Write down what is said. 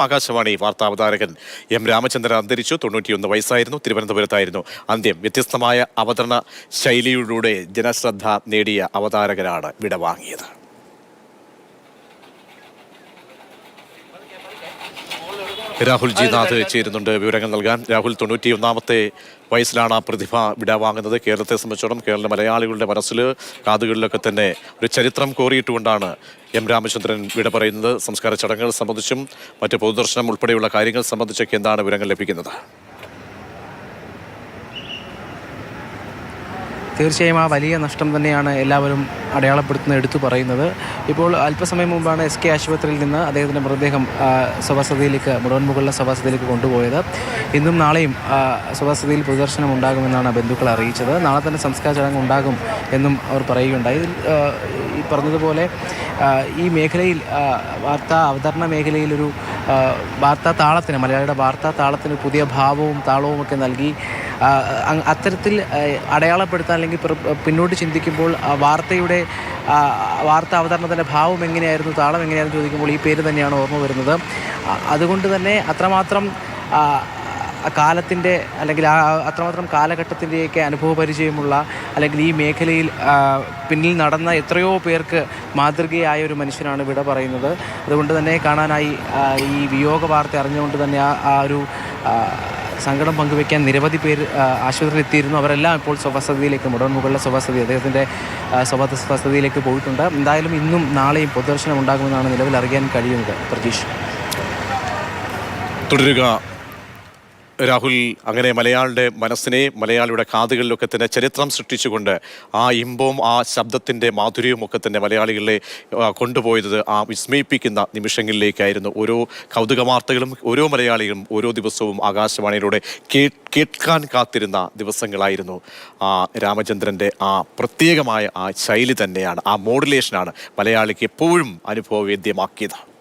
ആകാശവാണി വാർത്താ അവതാരകൻ എം രാമചന്ദ്രൻ അന്തരിച്ചു. തൊണ്ണൂറ്റിയൊന്ന് വയസ്സായിരുന്നു. തിരുവനന്തപുരത്തായിരുന്നു. അന്ത്യം. വ്യത്യസ്തമായ അവതരണ ശൈലിയിലൂടെ ജനശ്രദ്ധ നേടിയ അവതാരകനാണ് വിടവാങ്ങിയത്. രാഹുൽ ജി നാഥ് ചേരുന്നുണ്ട് വിവരങ്ങൾ നൽകാൻ. രാഹുൽ തൊണ്ണൂറ്റിയൊന്നാമത്തെ വയസ്സിലാണ് ആ പ്രതിഭ വിടാവാങ്ങുന്നത് കേരളത്തെ സംബന്ധിച്ചിടത്തോളം കേരള മലയാളികളുടെ മനസ്സിൽ കാതുകളിലൊക്കെ തന്നെ ഒരു ചരിത്രം കോറിയിട്ടുകൊണ്ടാണ് എം രാമചന്ദ്രൻ വിട പറയുന്നത്. സംസ്കാര ചടങ്ങുകൾ സംബന്ധിച്ചും മറ്റ് പൊതുദർശനം ഉൾപ്പെടെയുള്ള കാര്യങ്ങൾ സംബന്ധിച്ചൊക്കെ എന്താണ് വിവരങ്ങൾ ലഭിക്കുന്നത്? തീർച്ചയായും ആ വലിയ നഷ്ടം തന്നെയാണ് എല്ലാവരും അടയാളപ്പെടുത്തുന്നത് എടുത്തു പറയുന്നത്. ഇപ്പോൾ അല്പസമയം മുമ്പാണ് എസ് കെ ആശുപത്രിയിൽ നിന്ന് അദ്ദേഹത്തിന്റെ മൃതദേഹം ആ, സ്വവസതിയിലേക്ക് മുടവൻമുകളിലെ സ്വവസതിയിലേക്ക് കൊണ്ടുപോയത്. ഇന്നും നാളെയും ആ, പ്രദർശനം ഉണ്ടാകുമെന്നാണ് ബന്ധുക്കൾ അറിയിച്ചത്. നാളെ തന്നെ സംസ്കാര ചടങ്ങ് ഉണ്ടാകും എന്നും അവർ പറയുകയുണ്ടായി. ഈ പറഞ്ഞതുപോലെ ഈ മേഖലയിൽ വാർത്താ അവതരണ മേഖലയിലൊരു വാർത്താ താളത്തിന് മലയാളിയുടെ വാർത്താ താളത്തിന് പുതിയ ഭാവവും താളവും ഒക്കെ നൽകി അത്തരത്തിൽ അടയാളപ്പെടുത്താൻ അല്ലെങ്കിൽ പിന്നോട്ട് ചിന്തിക്കുമ്പോൾ വാർത്തയുടെ വാർത്ത അവതരണത്തിന്റെ ഭാവം എങ്ങനെയായിരുന്നു താളം എങ്ങനെയായിരുന്നു ചോദിക്കുമ്പോൾ ഈ പേര് തന്നെയാണ് ഓർമ്മ വരുന്നത്. അതുകൊണ്ട് തന്നെ അത്രമാത്രം കാലത്തിന്റെ അല്ലെങ്കിൽ ആ അത്രമാത്രം കാലഘട്ടത്തിന്റെയൊക്കെ അനുഭവ പരിചയമുള്ള അല്ലെങ്കിൽ ഈ മേഖലയിൽ പിന്നിൽ നടന്ന എത്രയോ പേർക്ക് മാതൃകയായ ഒരു മനുഷ്യനാണ് ഇവിടെ പറയുന്നത്. അതുകൊണ്ട് തന്നെ കാണാനായി ഈ വിയോഗ വാർത്ത അറിഞ്ഞുകൊണ്ട് തന്നെ ആ ഒരു സങ്കടം പങ്കുവയ്ക്കാൻ നിരവധി പേര് ആശുപത്രിയിൽ എത്തിയിരുന്നു അവരെല്ലാം ഇപ്പോൾ സ്വവസതിയിലേക്ക് മുടൻ മുകളിലെ സ്വവസതി അദ്ദേഹത്തിന്റെ സ്വഭാവ സ്വസ്ഥതയിലേക്ക് പോയിട്ടുണ്ട്. എന്തായാലും ഇന്നും നാളെയും പൊതുദർശനം ഉണ്ടാകുമെന്നാണ് നിലവിൽ അറിയാൻ കഴിയുന്നത്. പ്രതീക്ഷ. തുടരുക. രാഹുൽ അങ്ങനെ മലയാളിയുടെ മനസ്സിനെ മലയാളിയുടെ കാതുകളിലൊക്കെ തന്നെ ചരിത്രം സൃഷ്ടിച്ചുകൊണ്ട് ആ ഇമ്പവും ആ ശബ്ദത്തിന്റെ മാധുര്യവും ഒക്കെ തന്നെ മലയാളികളെ കൊണ്ടുപോയത് ആ വിസ്മയിപ്പിക്കുന്ന നിമിഷങ്ങളിലേക്കായിരുന്നു. ഓരോ കൗതുക വാർത്തകളും ഓരോ മലയാളികളും ഓരോ ദിവസവും ആകാശവാണിയിലൂടെ കേൾക്കാൻ കാത്തിരുന്ന ദിവസങ്ങളായിരുന്നു. ആ രാമചന്ദ്രന്റെ ആ പ്രത്യേകമായ ആ ശൈലി തന്നെയാണ് ആ മോഡുലേഷനാണ് മലയാളിക്ക് എപ്പോഴും അനുഭവവേദ്യമാക്കിയത്.